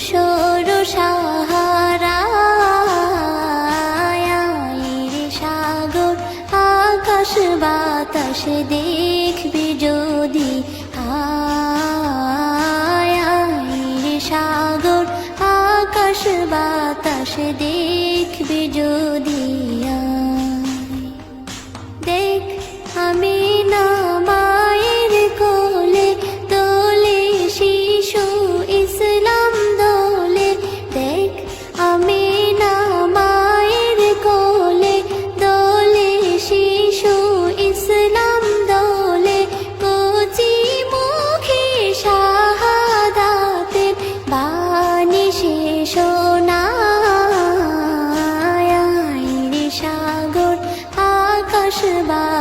ধূসর সাহারা সাগর, আকাশ বাতাস দেখবে যদি আয় রে সাগর, আকাশ বাতাস দেখবে যদি আয়।